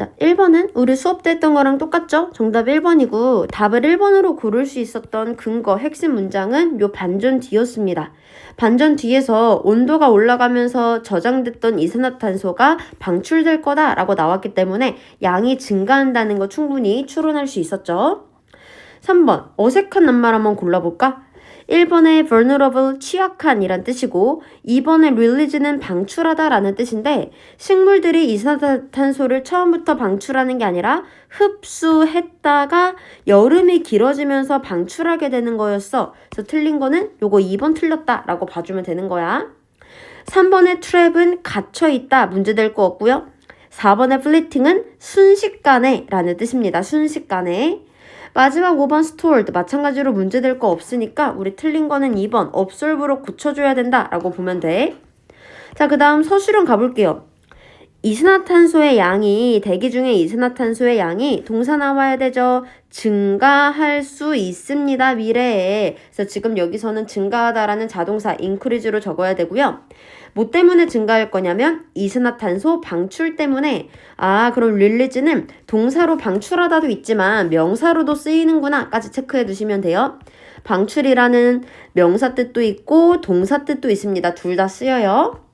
자, 1번은 우리 수업 때 했던 거랑 똑같죠? 정답 1번이고 답을 1번으로 고를 수 있었던 근거 핵심 문장은 요 반전 뒤였습니다. 반전 뒤에서 온도가 올라가면서 저장됐던 이산화탄소가 방출될 거다라고 나왔기 때문에 양이 증가한다는 거 충분히 추론할 수 있었죠. 3번 어색한 낱말 한번 골라볼까? 1번의 vulnerable 취약한 이란 뜻이고 2번의 release는 방출하다라는 뜻인데 식물들이 이산화탄소를 처음부터 방출하는 게 아니라 흡수했다가 여름이 길어지면서 방출하게 되는 거였어. 그래서 틀린 거는 요거 2번 틀렸다라고 봐주면 되는 거야. 3번의 trap은 갇혀 있다 문제 될 거 없고요. 4번의 fleeting은 순식간에 라는 뜻입니다. 순식간에. 마지막 5번 stored 마찬가지로 문제될 거 없으니까 우리 틀린 거는 2번 observe로 고쳐줘야 된다 라고 보면 돼. 자, 그 다음 서술형 가볼게요. 이산화탄소의 양이 대기 중에 이산화탄소의 양이 동사 나와야 되죠. 증가할 수 있습니다. 미래에. 그래서 지금 여기서는 증가하다라는 자동사 increase로 적어야 되고요. 뭐 때문에 증가할 거냐면 이산화탄소 방출 때문에 아 그럼 릴리즈는 동사로 방출하다도 있지만 명사로도 쓰이는구나까지 체크해 두시면 돼요. 방출이라는 명사 뜻도 있고 동사 뜻도 있습니다. 둘 다 쓰여요.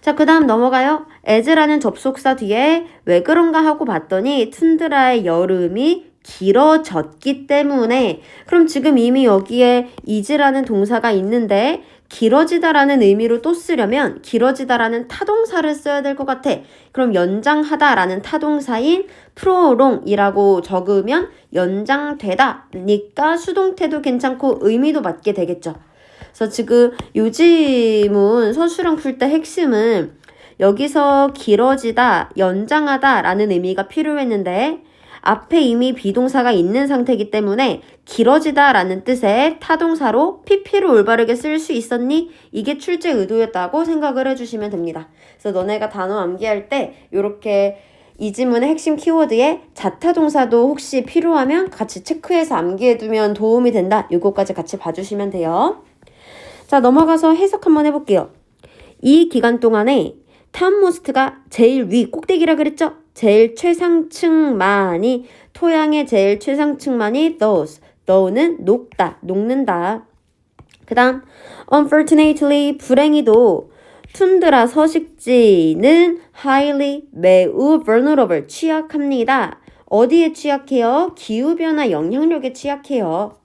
자, 그 다음 넘어가요. As라는 접속사 뒤에 왜 그런가 하고 봤더니 툰드라의 여름이 길어졌기 때문에 그럼 지금 이미 여기에 is라는 동사가 있는데 길어지다라는 의미로 또 쓰려면 길어지다라는 타동사를 써야 될 것 같아. 그럼 연장하다라는 타동사인 prolong이라고 적으면 연장되다니까 수동태도 괜찮고 의미도 맞게 되겠죠. 그래서 지금 요즘은 서술형 풀 때 핵심은 여기서 길어지다, 연장하다 라는 의미가 필요했는데 앞에 이미 비동사가 있는 상태이기 때문에 길어지다 라는 뜻의 타동사로 PP를 올바르게 쓸 수 있었니? 이게 출제 의도였다고 생각을 해주시면 됩니다. 그래서 너네가 단어 암기할 때 이렇게 이 지문의 핵심 키워드에 자타동사도 혹시 필요하면 같이 체크해서 암기해두면 도움이 된다. 이거까지 같이 봐주시면 돼요. 자, 넘어가서 해석 한번 해볼게요. 이 기간 동안에 탑모스트가 제일 위 꼭대기라 그랬죠? 제일 최상층만이 토양의 제일 최상층만이 those. though는 녹다, 녹는다. 그 다음 unfortunately 불행히도 툰드라 서식지는 highly 매우 vulnerable 취약합니다. 어디에 취약해요? 기후변화 영향력에 취약해요.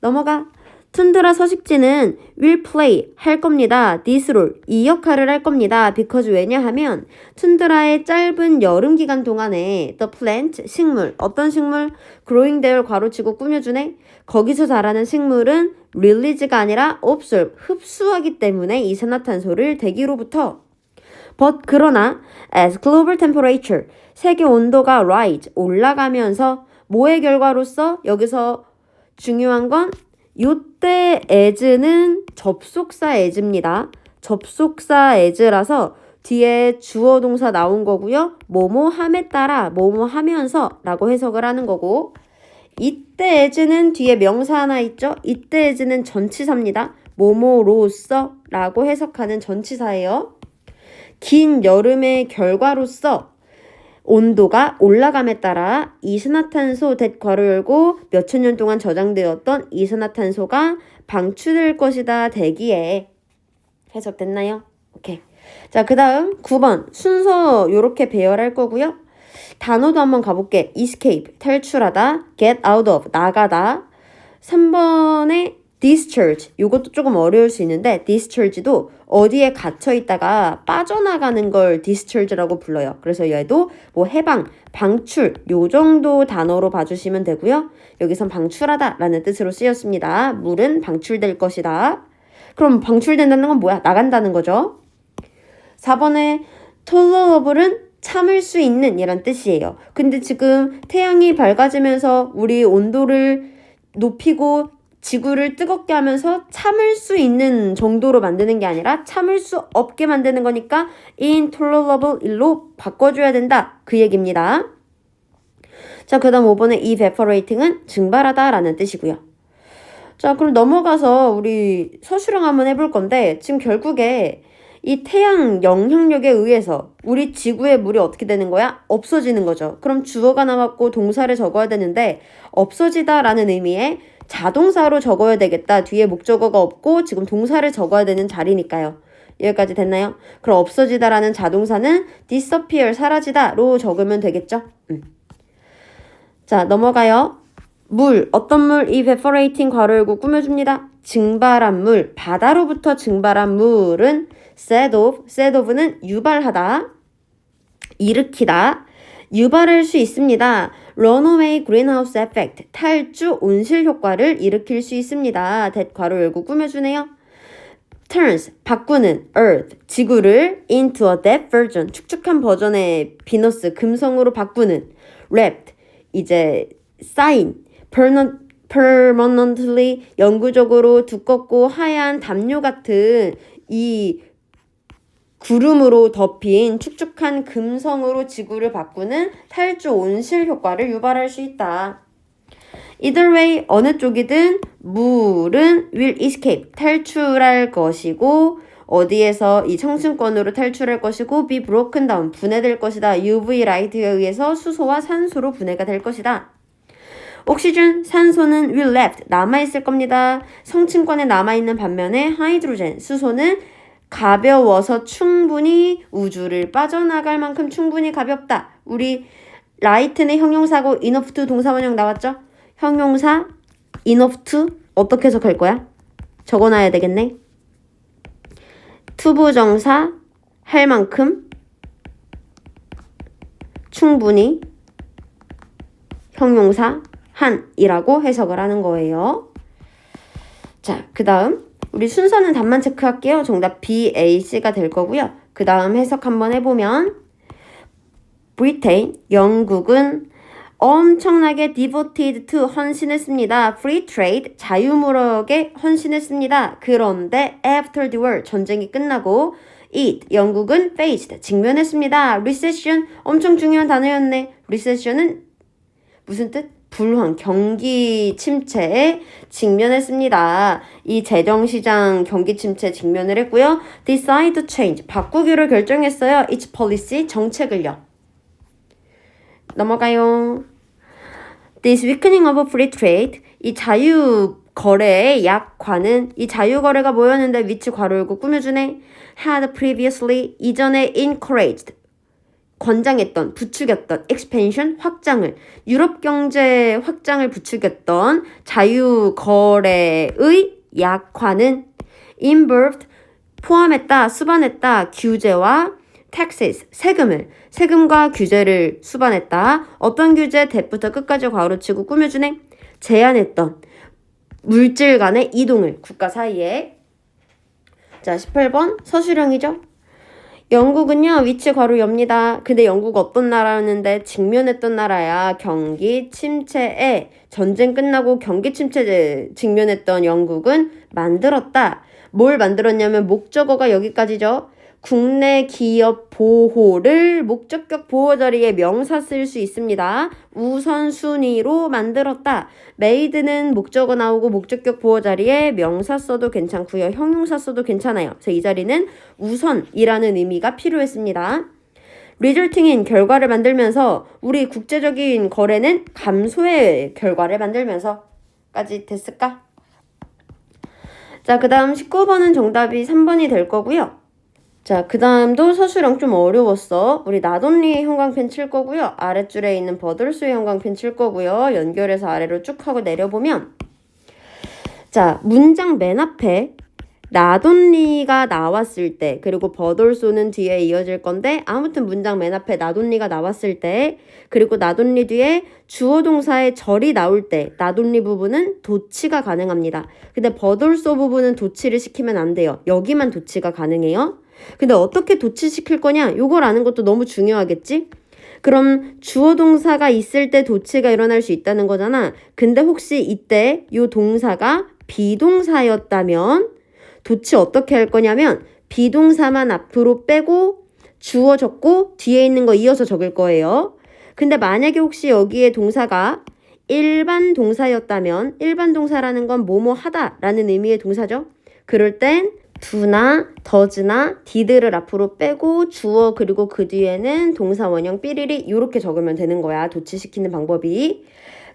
넘어가. 툰드라 서식지는 will play 할 겁니다. this role 이 역할을 할 겁니다. because 왜냐하면 툰드라의 짧은 여름 기간 동안에 the plant 식물 어떤 식물 growing there 가로치고 꾸며주네 거기서 자라는 식물은 release가 아니라 absorb 흡수하기 때문에 이산화탄소를 대기로부터 but 그러나 as global temperature 세계 온도가 rise 올라가면서 뭐의 결과로서 여기서 중요한 건 요때 as는 접속사 as입니다. 접속사 as라서 뒤에 주어 동사 나온 거고요. 뭐뭐 함에 따라 뭐뭐 하면서 라고 해석을 하는 거고 이때 as는 뒤에 명사 하나 있죠. 이때 as는 전치사입니다. 뭐뭐로서 라고 해석하는 전치사예요. 긴 여름의 결과로서 온도가 올라감에 따라 이산화탄소 대 괄호 열고 몇천 년 동안 저장되었던 이산화탄소가 방출될 것이다 대기에 해석됐나요? 오케이. 자, 그 다음 9번 순서 요렇게 배열할 거고요. 단어도 한번 가볼게. escape 탈출하다, get out of 나가다. 3번에 discharge 이것도 조금 어려울 수 있는데 discharge도 어디에 갇혀 있다가 빠져나가는 걸 discharge라고 불러요. 그래서 얘도 뭐 해방, 방출 요 정도 단어로 봐주시면 되고요. 여기선 방출하다라는 뜻으로 쓰였습니다. 물은 방출될 것이다. 그럼 방출된다는 건 뭐야? 나간다는 거죠. 4번에 tolerable은 참을 수 있는 이란 뜻이에요. 근데 지금 태양이 밝아지면서 우리 온도를 높이고 지구를 뜨겁게 하면서 참을 수 있는 정도로 만드는 게 아니라 참을 수 없게 만드는 거니까 intolerable로 바꿔줘야 된다. 그 얘기입니다. 자, 그 다음 5번에 evaporating은 증발하다 라는 뜻이고요. 자, 그럼 넘어가서 우리 서술형 한번 해볼 건데 지금 결국에 이 태양 영향력에 의해서 우리 지구의 물이 어떻게 되는 거야? 없어지는 거죠. 그럼 주어가 남았고 동사를 적어야 되는데 없어지다 라는 의미의 자동사로 적어야 되겠다. 뒤에 목적어가 없고 지금 동사를 적어야 되는 자리니까요. 여기까지 됐나요? 그럼 없어지다라는 자동사는 disappear 사라지다로 적으면 되겠죠? 음. 자 넘어가요. 물 어떤 물 evaporating 괄호 열고 꾸며줍니다. 증발한 물 바다로부터 증발한 물은 set of set of는 유발하다 일으키다 유발할 수 있습니다. Runaway greenhouse effect 탈주 온실 효과를 일으킬 수 있습니다. that 괄호 열고 꾸며주네요. turns 바꾸는 earth 지구를 into a dead version 축축한 버전의 비너스 금성으로 바꾸는 wrapped 이제 permanent, permanently 영구적으로 두껍고 하얀 담요 같은 이 구름으로 덮인 축축한 금성으로 지구를 바꾸는 탈주 온실 효과를 유발할 수 있다. Either way 어느 쪽이든 물은 will escape 탈출할 것이고 어디에서 이 청순권으로 탈출할 것이고 be broken down 분해될 것이다. UV 라이트에 의해서 수소와 산소로 분해가 될 것이다. 옥시즌, 산소는 will left 남아있을 겁니다. 성층권에 남아있는 반면에 하이드로젠, 수소는 가벼워서 충분히 우주를 빠져나갈 만큼 충분히 가볍다. 우리 라이트는 형용사고 enough to 동사원형 나왔죠? 형용사 enough to 어떻게 해석할 거야? 적어놔야 되겠네. 투부정사 할 만큼 충분히 형용사 한이라고 해석을 하는 거예요. 자, 그 다음 우리 순서는 답만 체크할게요. 정답 B, A, C가 될 거고요. 그 다음 해석 한번 해보면 브리테인, 영국은 엄청나게 devoted to 헌신했습니다. free trade, 자유무역에 헌신했습니다. 그런데 after the war, 전쟁이 끝나고 it, 영국은 faced, 직면했습니다. recession, 엄청 중요한 단어였네. recession은 무슨 뜻? 불황, 경기 침체에 직면했습니다. 이 재정시장 경기 침체 직면을 했고요. decide change, 바꾸기로 결정했어요. its policy, 정책을요. 넘어가요. This weakening of free trade, 이 자유 거래의 약화는 이 자유 거래가 뭐였는데 위치 괄호 열고 꾸며주네. had previously 이전에 encouraged 권장했던, 부추겼던 expansion 확장을 유럽 경제 확장을 부추겼던 자유 거래의 약화는 involved 포함했다, 수반했다, 규제와 taxes 세금을 세금과 규제를 수반했다. 어떤 규제 대부터 끝까지 괄호치고 꾸며주네. 제한했던 물질 간의 이동을 국가 사이에 자 18번 서술형이죠. 영국은요 위치 괄호 엽니다. 근데 영국 어떤 나라였는데 직면했던 나라야. 경기 침체에 전쟁 끝나고 경기 침체에 직면했던 영국은 만들었다. 뭘 만들었냐면 목적어가 여기까지죠. 국내 기업 보호를 목적격 보호 자리에 명사 쓸 수 있습니다. 우선순위로 만들었다. 메이드는 목적어 나오고 목적격 보호 자리에 명사 써도 괜찮고요. 형용사 써도 괜찮아요. 그래서 이 자리는 우선이라는 의미가 필요했습니다. 리절팅인 결과를 만들면서 우리 국제적인 거래는 감소의 결과를 만들면서까지 됐을까? 자, 그 다음 19번은 정답이 3번이 될 거고요. 자, 그 다음도 서술형 좀 어려웠어. 우리 나돈리 형광펜 칠 거고요. 아랫줄에 있는 버들스 형광펜 칠 거고요. 연결해서 아래로 쭉 하고 내려보면 자, 문장 맨 앞에 나돈리가 나왔을 때 그리고 버돌소는 뒤에 이어질 건데 아무튼 문장 맨 앞에 나돈리가 나왔을 때 그리고 나돈리 뒤에 주어 동사의 절이 나올 때 나돈리 부분은 도치가 가능합니다. 근데 버돌소 부분은 도치를 시키면 안 돼요. 여기만 도치가 가능해요. 근데 어떻게 도치시킬 거냐? 요걸 아는 것도 너무 중요하겠지? 그럼 주어 동사가 있을 때 도치가 일어날 수 있다는 거잖아. 근데 혹시 이때 요 동사가 비동사였다면 도치 어떻게 할 거냐면 비동사만 앞으로 빼고 주어 적고 뒤에 있는 거 이어서 적을 거예요. 근데 만약에 혹시 여기에 동사가 일반 동사였다면 일반 동사라는 건 뭐뭐 하다라는 의미의 동사죠. 그럴 땐 두나 더즈나 디드를 앞으로 빼고 주어 그리고 그 뒤에는 동사 원형 삐리리 이렇게 적으면 되는 거야. 도치시키는 방법이.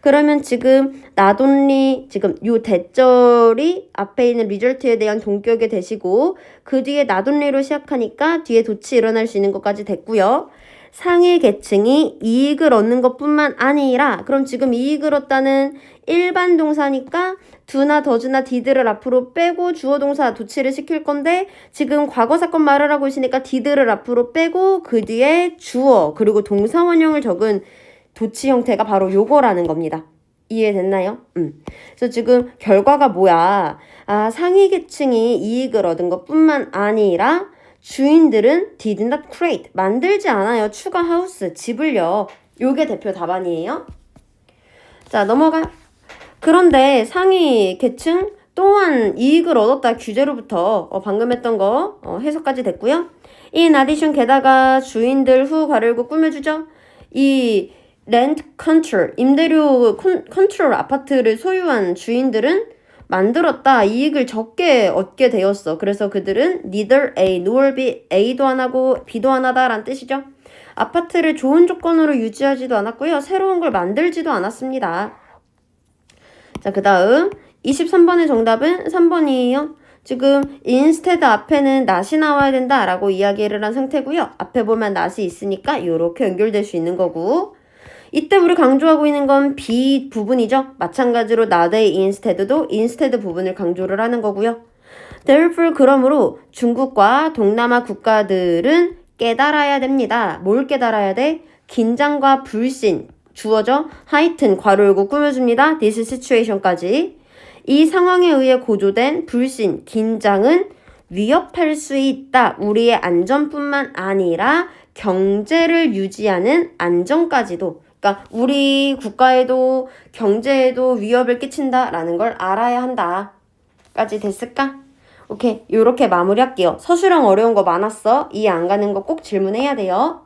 그러면 지금 나돈리 지금 요 대절이 앞에 있는 리절트에 대한 동격에 대시고 그 뒤에 나돈리로 시작하니까 뒤에 도치 일어날 수 있는 것까지 됐고요. 상위 계층이 이익을 얻는 것뿐만 아니라 그럼 지금 이익을 얻다는 일반 동사니까 두나 더즈나 디드를 앞으로 빼고 주어 동사 도치를 시킬 건데 지금 과거 사건 말을 하고 있으니까 디드를 앞으로 빼고 그 뒤에 주어 그리고 동사 원형을 적은 도치 형태가 바로 요거라는 겁니다. 이해됐나요? 음. 그래서 지금 결과가 뭐야? 아, 상위 계층이 이익을 얻은 것 뿐만 아니라 주인들은 did not create 만들지 않아요. 추가 하우스 집을요. 요게 대표 답안이에요. 자, 넘어가. 그런데 상위 계층 또한 이익을 얻었다 규제로부터 어, 방금 했던 거 어, 해석까지 됐고요. in addition 게다가 주인들 후 가르고 꾸며주죠. 이 렌트 컨트롤 임대료 컨, 컨트롤 아파트를 소유한 주인들은 만들었다 이익을 적게 얻게 되었어. 그래서 그들은 neither A nor B A도 안 하고 B도 안 하다라는 뜻이죠. 아파트를 좋은 조건으로 유지하지도 않았고요. 새로운 걸 만들지도 않았습니다. 자, 그 다음 23번의 정답은 3번이에요. 지금 instead 앞에는 not이 나와야 된다라고 이야기를 한 상태고요. 앞에 보면 not이 있으니까 이렇게 연결될 수 있는 거고 이때 우리 강조하고 있는 건 B 부분이죠. 마찬가지로 not의 instead도 instead 부분을 강조를 하는 거고요. therefore 그러므로 중국과 동남아 국가들은 깨달아야 됩니다. 뭘 깨달아야 돼? 긴장과 불신 주어져 하이튼 괄호 열고 꾸며줍니다. this situation까지 이 상황에 의해 고조된 불신, 긴장은 위협할 수 있다. 우리의 안전뿐만 아니라 경제를 유지하는 안정까지도. 그러니까 우리 국가에도 경제에도 위협을 끼친다라는 걸 알아야 한다. 까지 됐을까? 오케이. 요렇게 마무리할게요. 서술형 어려운 거 많았어. 이해 안 가는 거 꼭 질문해야 돼요.